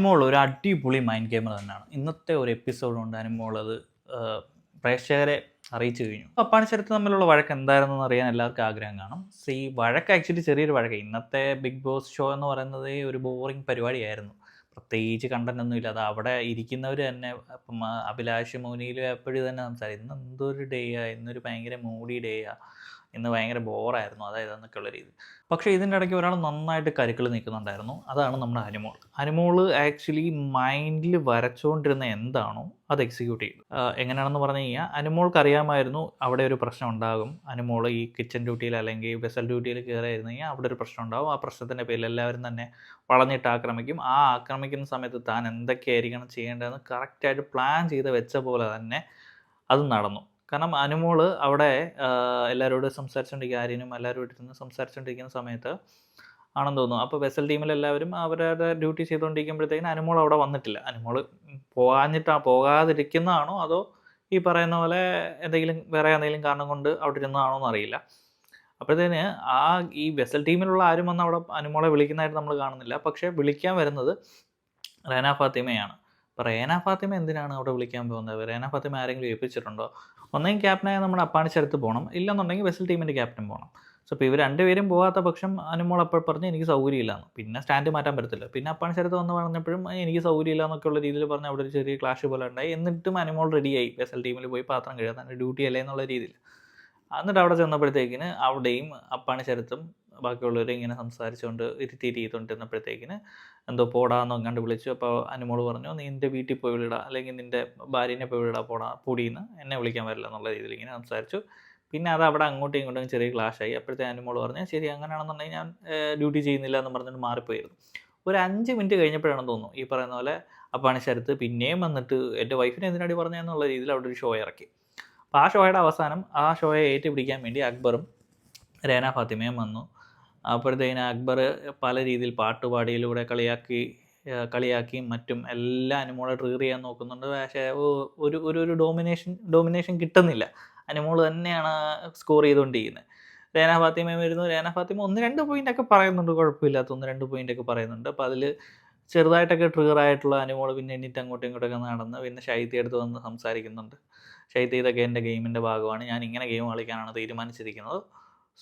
അനുമോൾ ഒരു അടിപൊളി mind gamer തന്നെയാണ്. ഇന്നത്തെ ഒരു എപ്പിസോഡ് കൊണ്ട് അനുമോൾ അത് പ്രേക്ഷകരെ അറിയിച്ചു കഴിഞ്ഞു. അപ്പാണിച്ചരത്ത് തമ്മിലുള്ള വഴക്ക് എന്തായിരുന്നെന്ന് അറിയാൻ എല്ലാവർക്കും ആഗ്രഹം കാണും. ഈ വഴക്ക് ആക്ച്വലി ചെറിയൊരു വഴക്ക്. ഇന്നത്തെ ബിഗ് ബോസ് ഷോ എന്ന് പറയുന്നത് ഒരു ബോറിംഗ് പരിപാടിയായിരുന്നു. പ്രത്യേകിച്ച് കണ്ടന്റ് ഒന്നും ഇല്ല അത് അവിടെ ഇരിക്കുന്നവർ തന്നെ ഇപ്പം ആ, അഭിലാഷ് മോനിയിലും എപ്പോഴും തന്നെ സംസാരിക്കും. ഇന്ന് എന്തൊരു ഡേയാ ഇന്നൊരു ഭയങ്കര മൂഡി ഡേയാ ഇന്ന് ഭയങ്കര ബോറായിരുന്നു അതായത് എന്നൊക്കെയുള്ള രീതി. പക്ഷേ ഇതിന്റെ ഇടയ്ക്ക് ഒരാൾ നന്നായിട്ട് കരുക്കൾ നിൽക്കുന്നുണ്ടായിരുന്നു. അതാണ് നമ്മുടെ അനുമോൾ. അനുമോൾ ആക്ച്വലി മൈൻഡിൽ വരച്ചുകൊണ്ടിരുന്ന എന്താണോ അത് എക്സിക്യൂട്ട് ചെയ്തു. എങ്ങനെയാണെന്ന് പറഞ്ഞു കഴിഞ്ഞാൽ അനുമോൾക്ക് അറിയാമായിരുന്നു അവിടെ ഒരു പ്രശ്നം ഉണ്ടാകും. അനുമോൾ ഈ കിച്ചൺ ഡ്യൂട്ടിയിൽ അല്ലെങ്കിൽ വെസൽ ഡ്യൂട്ടിയിൽ കയറിയിരുന്നു കഴിഞ്ഞാൽ അവിടെ ഒരു പ്രശ്നം ഉണ്ടാകും. ആ പ്രശ്നത്തിന്റെ പേരിൽ എല്ലാവരും തന്നെ വളഞ്ഞിട്ട് ആക്രമിക്കും. ആ ആക്രമിക്കുന്ന സമയത്ത് താൻ എന്തൊക്കെയായിരിക്കണം ചെയ്യേണ്ടതെന്ന് കറക്റ്റായിട്ട് പ്ലാൻ ചെയ്ത് വെച്ച പോലെ തന്നെ അത് നടന്നു. കാരണം അനുമോൾ അവിടെ എല്ലാവരോടും സംസാരിച്ചുകൊണ്ടിരിക്കുക ആര്യനും എല്ലാവരോടും ഇരുന്ന് സംസാരിച്ചുകൊണ്ടിരിക്കുന്ന സമയത്ത് ആണെന്ന് തോന്നുന്നു. അപ്പോൾ വെസൽ ടീമിലെല്ലാവരും അവരുടെ ഡ്യൂട്ടി ചെയ്തുകൊണ്ടിരിക്കുമ്പോഴത്തേക്കിന് അനുമോൾ അവിടെ വന്നിട്ടില്ല. അനുമോൾ പോകാഞ്ഞിട്ടാ പോകാതിരിക്കുന്നതാണോ അതോ ഈ പറയുന്ന പോലെ എന്തെങ്കിലും വേറെ എന്തെങ്കിലും കാരണം കൊണ്ട് അവിടെ ഇരുന്നതാണോ എന്നറിയില്ല അപ്പോഴത്തേന് ആ ഈ വെസൽ ടീമിലുള്ള ആരും വന്ന് അവിടെ അനുമോളെ വിളിക്കുന്നതായിട്ട് നമ്മൾ കാണുന്നില്ല. പക്ഷേ വിളിക്കാൻ വരുന്നത് റേന ഫാത്തിമയാണ്. അപ്പോൾ റേന ഫാത്തിമ എന്തിനാണ് അവിടെ വിളിക്കാൻ പോകുന്നത്? റേന ഫാത്തിമ ആരെങ്കിലും ഏൽപ്പിച്ചിട്ടുണ്ടോ? ഒന്നെങ്കിൽ ക്യാപ്റ്റനായ നമ്മുടെ അപ്പാണിച്ചടുത്ത് പോകണം. ഇല്ലെന്നുണ്ടെങ്കിൽ വെസൽ ടീമിന്റെ ക്യാപ്റ്റൻ പോകണം. സോ ഇപ്പോൾ ഇവർ രണ്ടുപേരും പോകാത്ത പക്ഷം അനുമോൾ അപ്പോൾ പറഞ്ഞ് എനിക്ക് സൗകര്യമില്ലാന്ന്. പിന്നെ സ്റ്റാൻഡ് മാറ്റാൻ പറ്റത്തില്ല. പിന്നെ അപ്പാണിച്ചടുത്ത് വന്ന് പറഞ്ഞപ്പോഴും എനിക്ക് സൗകര്യമില്ല എന്നൊക്കെ ഉള്ള രീതിയിൽ പറഞ്ഞ് അവിടെ ഒരു ചെറിയ ക്ലാഷ് പോലെ ഉണ്ടായി. എന്നിട്ടും അനുമോൾ റെഡിയായി വെസൽ ടീമിൽ പോയി പാത്രം കഴുകാൻ ഡ്യൂട്ടി അല്ലേ എന്നുള്ള രീതിയിൽ. എന്നിട്ട് അവിടെ ചെന്നപ്പോഴത്തേക്കിന് അവിടെയും അപ്പാണി ചരത്തും ബാക്കിയുള്ളവരും ഇങ്ങനെ സംസാരിച്ചുകൊണ്ട് ഇരുത്തിയിട്ട് ചെയ്തുകൊണ്ടിരുന്നപ്പോഴത്തേക്കിന് എന്തോ പോടാന്നോ കണ്ട് വിളിച്ചു. അപ്പോൾ അനുമോൾ പറഞ്ഞു നീ നിന്റെ വീട്ടിൽ പോയി വിളിടാ. അല്ലെങ്കിൽ നിന്റെ ഭാര്യനെ പോയി വിളിടാ പോടാ പൊടിയെന്ന് എന്നെ വിളിക്കാൻ വരില്ല എന്നുള്ള രീതിയിൽ ഇങ്ങനെ സംസാരിച്ചു. പിന്നെ അത് അവിടെ അങ്ങോട്ടും ഇങ്ങോട്ടും ചെറിയ ക്ലാഷായി അപ്പോഴത്തെ അനുമോൾ പറഞ്ഞു ശരി അങ്ങനെയാണെന്നുണ്ടെങ്കിൽ ഞാൻ ഡ്യൂട്ടി ചെയ്യുന്നില്ല എന്ന് പറഞ്ഞിട്ട് മാറിപ്പോയിരുന്നു. ഒരു അഞ്ച് മിനിറ്റ് കഴിഞ്ഞപ്പോഴാണ് തോന്നുന്നു ഈ പറയുന്ന പോലെ അപ്പാണ് ശരത്ത് പിന്നെയും വന്നിട്ട് എന്റെ വൈഫിനെ എന്തിനാടി പറഞ്ഞെന്നുള്ള രീതിയിൽ അവിടെ ഒരു ഷോ ഇറക്കി. അപ്പോൾ ആ ഷോയുടെ അവസാനം ആ ഷോയെ ഏറ്റുപിടിക്കാൻ വേണ്ടി അക്ബറും രേന ഫാത്തിമയും വന്നു. അപ്പോഴത്തേക്കിന് അക്ബർ പല രീതിയിൽ പാട്ടുപാടിയിലൂടെ കളിയാക്കി കളിയാക്കിയും മറ്റും എല്ലാ അനുമോളെ ട്രിഗർ ചെയ്യാൻ നോക്കുന്നുണ്ട്. പക്ഷേ ഒരു ഒരു ഒരു ഡോമിനേഷൻ ഡോമിനേഷൻ കിട്ടുന്നില്ല. അനുമോൾ തന്നെയാണ് സ്കോർ ചെയ്തുകൊണ്ടിരിക്കുന്നത്. രേന ഫാത്തിമ വരുന്നു. രേന ഫാത്തിമ ഒന്ന് രണ്ട് പോയിന്റ് ഒക്കെ പറയുന്നുണ്ട്. കുഴപ്പമില്ലാത്ത ഒന്ന് രണ്ട് പോയിന്റ് ഒക്കെ പറയുന്നുണ്ട്. അപ്പോൾ അതിൽ ചെറുതായിട്ടൊക്കെ ട്രിഗർ ആയിട്ടുള്ള അനുമോൾ പിന്നെ എന്നിട്ട് അങ്ങോട്ടും ഇങ്ങോട്ടൊക്കെ നടന്ന് പിന്നെ ശൈത്യ അടുത്ത് വന്ന് സംസാരിക്കുന്നുണ്ട്. ശൈത്യ ഇതൊക്കെ എന്റെ ഗെയിമിന്റെ ഭാഗമാണ്. ഞാൻ ഇങ്ങനെ ഗെയിം കളിക്കാനാണ് തീരുമാനിച്ചിരിക്കുന്നത്.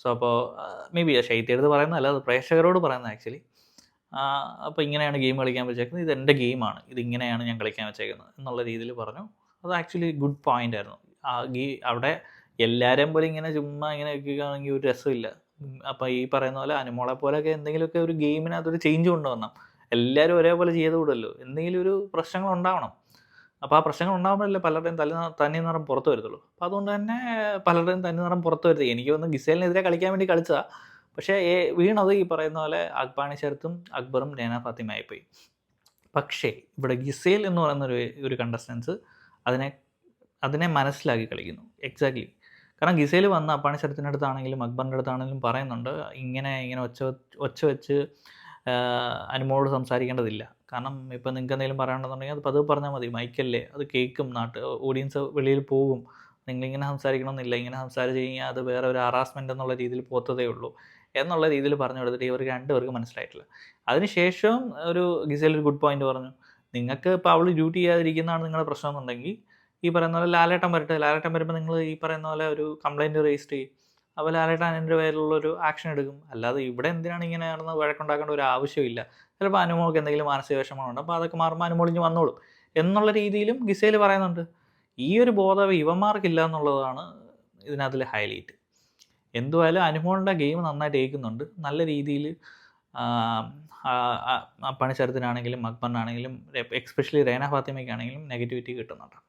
സോ അപ്പോൾ മേ ബി ശൈത്യടുത്ത് പറയുന്ന പറയുന്നതല്ല അത് പ്രേക്ഷകരോട് പറയുന്നത് ആക്ച്വലി അപ്പോൾ ഇങ്ങനെയാണ് ഗെയിം കളിക്കാൻ വെച്ചേക്കുന്നത്. ഇത് എന്റെ ഗെയിമാണ് ഇതിങ്ങനെയാണ് ഞാൻ കളിക്കാൻ വെച്ചേക്കുന്നത് എന്നുള്ള രീതിയിൽ പറഞ്ഞു. അത് ആക്ച്വലി ഗുഡ് പോയിന്റ് ആയിരുന്നു. ആ ഗീ അവിടെ എല്ലാവരെയും പോലെ ഇങ്ങനെ ചുമ്മാ ഇങ്ങനെ വെക്കുകയാണെങ്കിൽ ഒരു രസമില്ല. അപ്പോൾ ഈ പറയുന്ന പോലെ അനുമോളെ പോലെയൊക്കെ എന്തെങ്കിലുമൊക്കെ ഒരു ഗെയിമിനകത്തൊരു ചേഞ്ച് കൊണ്ടുവരണം. എല്ലാവരും ഒരേപോലെ ചെയ്ത് വിടുമല്ലോ. എന്തെങ്കിലും ഒരു പ്രശ്നങ്ങൾ ഉണ്ടാവണം. അപ്പോൾ ആ പ്രശ്നങ്ങൾ ഉണ്ടാകുമ്പോഴല്ലേ പലരുടെയും തല തനി നിറം പുറത്ത് വരത്തുള്ളൂ. അപ്പോൾ അതുകൊണ്ട് തന്നെ പലരുടെയും തനി നിറം പുറത്ത് വരുത്തി എനിക്ക് വന്ന് ഗിസേലിനെതിരെ കളിക്കാൻ വേണ്ടി കളിച്ചതാ. പക്ഷേ വീണത് ഈ പറയുന്ന പോലെ അക്ബാണി ശരത്തും അക്ബറും നേന ഫാത്തിമ പോയി പക്ഷേ ഇവിടെ ഗിസേൽ എന്ന് പറയുന്ന ഒരു ഒരു കണ്ടസ്റ്റൻസ് അതിനെ അതിനെ മനസ്സിലാക്കി കളിക്കുന്നു. എക്സാക്ട്ലി കാരണം ഗിസേൽ വന്ന് അപ്പാണി ശരത്തിന്റെ അടുത്താണെങ്കിലും അക്ബറിന്റെ അടുത്താണെങ്കിലും പറയുന്നുണ്ട്. ഇങ്ങനെ ഇങ്ങനെ ഒച്ച ഒച്ച വെച്ച് അനുമോളോട് സംസാരിക്കേണ്ടതില്ല. കാരണം ഇപ്പം നിങ്ങൾക്ക് എന്തെങ്കിലും പറയണമെന്നുണ്ടെങ്കിൽ അത് പതിവ് പറഞ്ഞാൽ മതി. മൈക്കല്ലേ? അത് കേൾക്കും. നാട്ട് ഓഡിയൻസ് വെളിയിൽ പോകും. നിങ്ങളിങ്ങനെ സംസാരിക്കണമെന്നില്ല. ഇങ്ങനെ സംസാരിച്ച് കഴിഞ്ഞാൽ അത് വേറെ ഒരു ഹറാസ്മെന്റ് എന്നുള്ള രീതിയിൽ പോത്തതേ ഉള്ളൂ. എന്നുള്ള രീതിയിൽ പറഞ്ഞു കൊടുത്തിട്ട് ഇവർക്ക് രണ്ടുപേർക്ക് മനസ്സിലായിട്ടില്ല. അതിനുശേഷം ഒരു ഗിസേൽ ഒരു ഗുഡ് പോയിന്റ് പറഞ്ഞു. നിങ്ങൾക്ക് ഇപ്പോൾ അവൾ ഡ്യൂട്ടി ചെയ്യാതിരിക്കുന്നതാണ് നിങ്ങളുടെ പ്രശ്നം എന്നുണ്ടെങ്കിൽ ഈ പറയുന്ന പോലെ ലാലേട്ടം വരട്ടെ. ലാലേട്ടം വരുമ്പോൾ നിങ്ങൾ ഈ പറയുന്ന പോലെ ഒരു കംപ്ലൈന്റ് രജിസ്റ്റർ ചെയ്യും. അപ്പോൾ ലാലേട്ടൻ അതിന്റെ പേരിലുള്ളൊരു ആക്ഷൻ എടുക്കും. അല്ലാതെ ഇവിടെ എന്തിനാണ് ഇങ്ങനെ നടന്ന് വഴക്കുണ്ടാക്കേണ്ട ഒരു ആവശ്യമില്ല. ചിലപ്പോൾ അനുമോൾക്ക് എന്തെങ്കിലും മാനസിക വിഷമങ്ങളുണ്ട് അപ്പോൾ അതൊക്കെ മാറുമ്പോൾ അനുമോളിഞ്ഞ് വന്നോളും. എന്നുള്ള രീതിയിലും ഗിസയിൽ പറയുന്നുണ്ട്. ഈ ഒരു ബോധം ഇവന്മാർക്കില്ല എന്നുള്ളതാണ് ഇതിനകത്തിലെ ഹൈലൈറ്റ് എന്തുവായാലും അനുമോളിന്റെ ഗെയിം നന്നായിട്ട് ഏൽക്കുന്നുണ്ട്. നല്ല രീതിയിൽ പണിച്ചരത്തിനാണെങ്കിലും അക്ബറിനാണെങ്കിലും എക്സ്പെഷ്യലി റേന ഫാത്തിമയ്ക്കാണെങ്കിലും നെഗറ്റിവിറ്റി കിട്ടുന്നുണ്ട്.